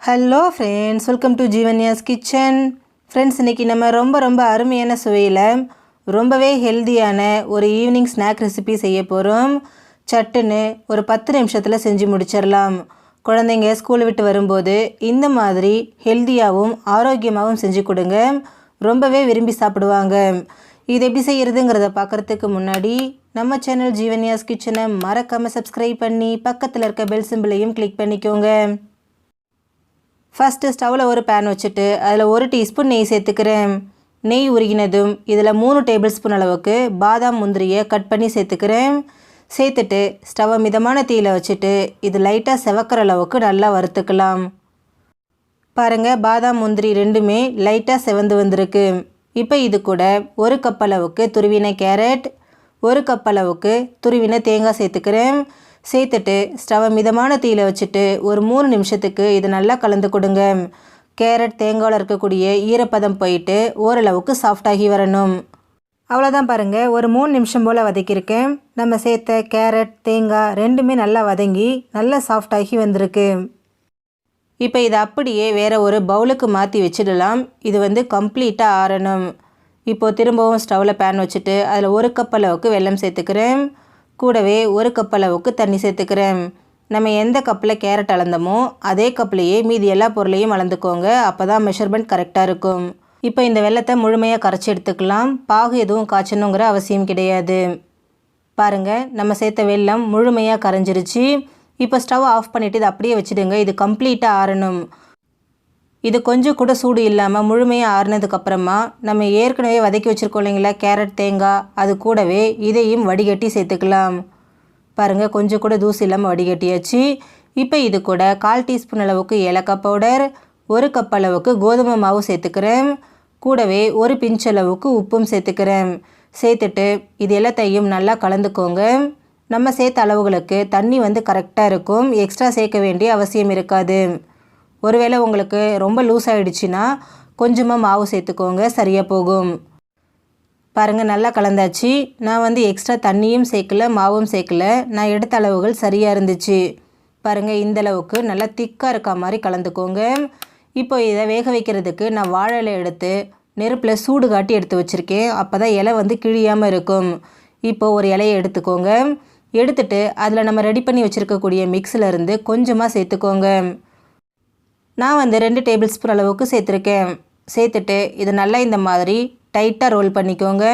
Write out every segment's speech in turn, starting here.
Hello friends welcome to Jeevanya's kitchen friends இன்றைக்கி நம்ம ரொம்ப ரொம்ப அருமையான சுவையில் ரொம்பவே ஹெல்தியான ஒரு ஈவினிங் ஸ்நாக் ரெசிபி செய்ய போகிறோம் சட்டுன்னு ஒரு பத்து நிமிஷத்தில் செஞ்சு முடிச்சிடலாம் குழந்தைங்க ஸ்கூல் விட்டு வரும்போது இந்த மாதிரி ஹெல்த்தியாகவும் ஆரோக்கியமாகவும் செஞ்சு கொடுங்க. ரொம்பவே விரும்பி சாப்பிடுவாங்க. இது எப்படி செய்கிறதுங்கிறத பார்க்குறதுக்கு முன்னாடி நம்ம சேனல் ஜீவன்யாஸ் கிச்சனை மறக்காமல் சப்ஸ்கிரைப் பண்ணி பக்கத்தில் இருக்க பெல் சிம்பிளையும் கிளிக் பண்ணிக்கோங்க. ஃபஸ்ட்டு ஸ்டவ்வில் ஒரு பேன் வச்சுட்டு அதில் ஒரு டீஸ்பூன் நெய் சேர்த்துக்கிறேன். நெய் உருகினதும் இதில் மூணு டேபிள் ஸ்பூன் அளவுக்கு பாதாம் முந்திரியை கட் பண்ணி சேர்த்துக்கிறேன். சேர்த்துட்டு ஸ்டவ்வை மிதமான தீயில் வச்சுட்டு இது லைட்டாக செவக்கிற அளவுக்கு நல்லா வறுத்துக்கலாம். பாருங்கள் பாதாம் முந்திரி ரெண்டுமே லைட்டாக செவந்து வந்திருக்கு. இப்போ இது கூட ஒரு கப் அளவுக்கு துருவின கேரட் ஒரு கப் அளவுக்கு துருவின தேங்காய் சேர்த்துக்கிறேன். சேர்த்துட்டு ஸ்டவை மிதமான தீயில் வச்சுட்டு ஒரு மூணு நிமிஷத்துக்கு இது நல்லா கலந்து கொடுங்க. கேரட் தேங்காயில் இருக்கக்கூடிய ஈரப்பதம் போயிட்டு ஓரளவுக்கு சாஃப்டாகி வரணும். அவ்வளோதான் பாருங்கள் ஒரு மூணு நிமிஷம் போல் வதக்கியிருக்கேன். நம்ம சேர்த்த கேரட் தேங்காய் ரெண்டுமே நல்லா வதங்கி நல்லா சாஃப்டாகி வந்திருக்கு. இப்போ இதை அப்படியே வேறு ஒரு பவுலுக்கு மாற்றி வச்சிடலாம். இது வந்து கம்ப்ளீட்டாக ஆறணும். இப்போது திரும்பவும் ஸ்டவ்வில் பேன் வச்சுட்டு அதில் ஒரு கப் அளவுக்கு வெல்லம் சேர்த்துக்கிறேன். கூடவே ஒரு கப் அளவுக்கு தண்ணி சேர்த்துக்கிறேன். நம்ம எந்த கப்பில் கேரட் அளந்தோமோ அதே கப்லேயே மீதி எல்லா பொருளையும் அளந்துக்கோங்க. அப்போ தான் மெஷர்மெண்ட் கரெக்டாக இருக்கும். இப்போ இந்த வெள்ளத்தை முழுமையாக கரைச்சி எடுத்துக்கலாம். பாகு எதுவும் காய்ச்சணுங்கிற அவசியம் கிடையாது. பாருங்கள் நம்ம சேர்த்த வெள்ளம் முழுமையாக கரைஞ்சிருச்சு. இப்போ ஸ்டவ் ஆஃப் பண்ணிவிட்டு இதை அப்படியே வச்சுடுங்க. இது கம்ப்ளீட்டாக ஆறணும். இது கொஞ்சம் கூட சூடு இல்லாமல் முழுமையாக ஆறுனதுக்கப்புறமா நம்ம ஏற்கனவே வதக்கி வச்சுருக்கோம் இல்லைங்களா? கேரட் தேங்காய் அது கூடவே இதையும் வடிகட்டி சேர்த்துக்கலாம். பாருங்கள் கொஞ்சம் கூட தூசி இல்லாமல் வடிகட்டியாச்சு. இப்போ இது கூட கால் டீஸ்பூன் அளவுக்கு ஏலக்காய் பவுடர் ஒரு கப் அளவுக்கு கோதுமை மாவு சேர்த்துக்கிறேன். கூடவே ஒரு பிஞ்ச் அளவுக்கு உப்பும் சேர்த்துக்கிறேன். சேர்த்துட்டு இது எல்லாத்தையும் நல்லா கலந்துக்கோங்க. நம்ம சேர்த்த அளவுகளுக்கு தண்ணி வந்து கரெக்டாக இருக்கும். எக்ஸ்ட்ரா சேர்க்க வேண்டிய அவசியம் இருக்காது. ஒருவேளை உங்களுக்கு ரொம்ப லூஸ் ஆகிடுச்சின்னா கொஞ்சமாக மாவு சேர்த்துக்கோங்க சரியாக போகும். பாருங்கள் நல்லா கலந்தாச்சு. நான் வந்து எக்ஸ்ட்ரா தண்ணியும் சேர்க்கல மாவும் சேர்க்கல. நான் எடுத்த அளவுகள் சரியாக இருந்துச்சு. பாருங்கள் இந்த அளவுக்கு நல்லா திக்காக இருக்க மாதிரி கலந்துக்கோங்க. இப்போ இதை வேக வைக்கிறதுக்கு நான் வாழை எடுத்து நெருப்பில் சூடு காட்டி எடுத்து வச்சுருக்கேன். அப்போ தான் இலை வந்து கிழியாமல் இருக்கும். இப்போ ஒரு இலையை எடுத்துக்கோங்க. எடுத்துட்டு அதில் நம்ம ரெடி பண்ணி வச்சுருக்கக்கூடிய மிக்ஸில் இருந்து கொஞ்சமாக சேர்த்துக்கோங்க. நான் வந்து ரெண்டு டேபிள் ஸ்பூன் அளவுக்கு சேர்த்துருக்கேன். சேர்த்துட்டு இது நல்லா இந்த மாதிரி டைட்டாக ரோல் பண்ணிக்கோங்க.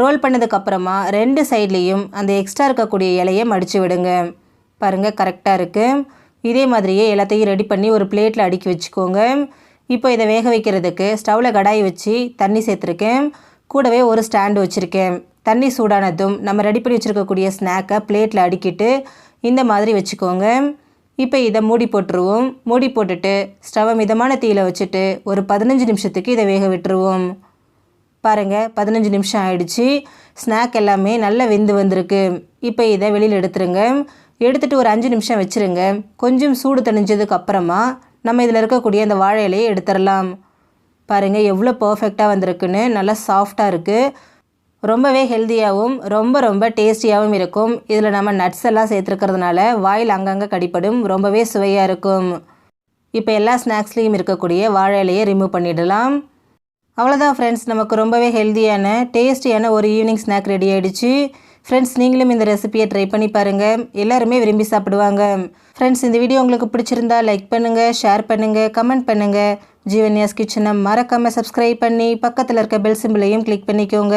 ரோல் பண்ணதுக்கப்புறமா ரெண்டு சைட்லேயும் அந்த எக்ஸ்ட்ரா இருக்கக்கூடிய இலையை மடித்து விடுங்க. பாருங்கள் கரெக்டாக இருக்குது இதே மாதிரியே எல்லாத்தையும் ரெடி பண்ணி ஒரு பிளேட்டில் அடுக்கி வச்சுக்கோங்க. இப்போ இதை வேக வைக்கிறதுக்கு ஸ்டவ்வில் கடாய் வச்சு தண்ணி சேர்த்துருக்கேன். கூடவே ஒரு ஸ்டாண்டு வச்சுருக்கேன். தண்ணி சூடானதும் நம்ம ரெடி பண்ணி வச்சுருக்கக்கூடிய ஸ்நாக்கை பிளேட்டில் அடுக்கிட்டு இந்த மாதிரி வச்சுக்கோங்க. இப்போ இதை மூடி போட்டுருவோம். மூடி போட்டுட்டு ஸ்டவ்வை மிதமான தீயில் வச்சுட்டு ஒரு பதினஞ்சு நிமிஷத்துக்கு இதை வேக விட்டுருவோம். பாருங்கள் பதினஞ்சு நிமிஷம் ஆயிடுச்சு. ஸ்நாக் எல்லாமே நல்லா வெந்து வந்திருக்கு. இப்போ இதை வெளியில் எடுத்துருங்க. எடுத்துகிட்டு ஒரு அஞ்சு நிமிஷம் வச்சுருங்க. கொஞ்சம் சூடு தணிஞ்சதுக்கு அப்புறமா நம்ம இதில் இருக்கக்கூடிய அந்த வாழை இலையை எடுத்துடலாம் பாருங்கள் எவ்வளோ பர்ஃபெக்டாக வந்திருக்குன்னு. நல்லா சாஃப்டாக இருக்குது ரொம்பவே ஹெல்த்தியாகவும் ரொம்ப ரொம்ப டேஸ்டியாகவும் இருக்கும். இதில் நம்ம நட்ஸ் எல்லாம் சேர்த்துருக்கிறதுனால வாயில் அங்கங்கே கடிப்படும் ரொம்பவே சுவையாக இருக்கும். இப்போ எல்லா ஸ்நாக்ஸ்லேயும் இருக்கக்கூடிய வாழை இலையை ரிமூவ் பண்ணிடலாம். அவ்வளோதான் ஃப்ரெண்ட்ஸ் நமக்கு ரொம்பவே ஹெல்த்தியான டேஸ்டியான ஒரு ஈவினிங் ஸ்நாக் ரெடி ஆகிடுச்சு ஃப்ரெண்ட்ஸ் நீங்களும் இந்த ரெசிபியை ட்ரை பண்ணி பாருங்கள் எல்லாருமே விரும்பி சாப்பிடுவாங்க. ஃப்ரெண்ட்ஸ் இந்த வீடியோ உங்களுக்கு பிடிச்சிருந்தா லைக் பண்ணுங்கள் ஷேர் பண்ணுங்கள் கமெண்ட் பண்ணுங்கள் ஜீவன்யாஸ் கிச்சனை மறக்காமல் சப்ஸ்கிரைப் பண்ணி பக்கத்தில் இருக்க பெல் சிம்பிளையும் கிளிக் பண்ணிக்கோங்க.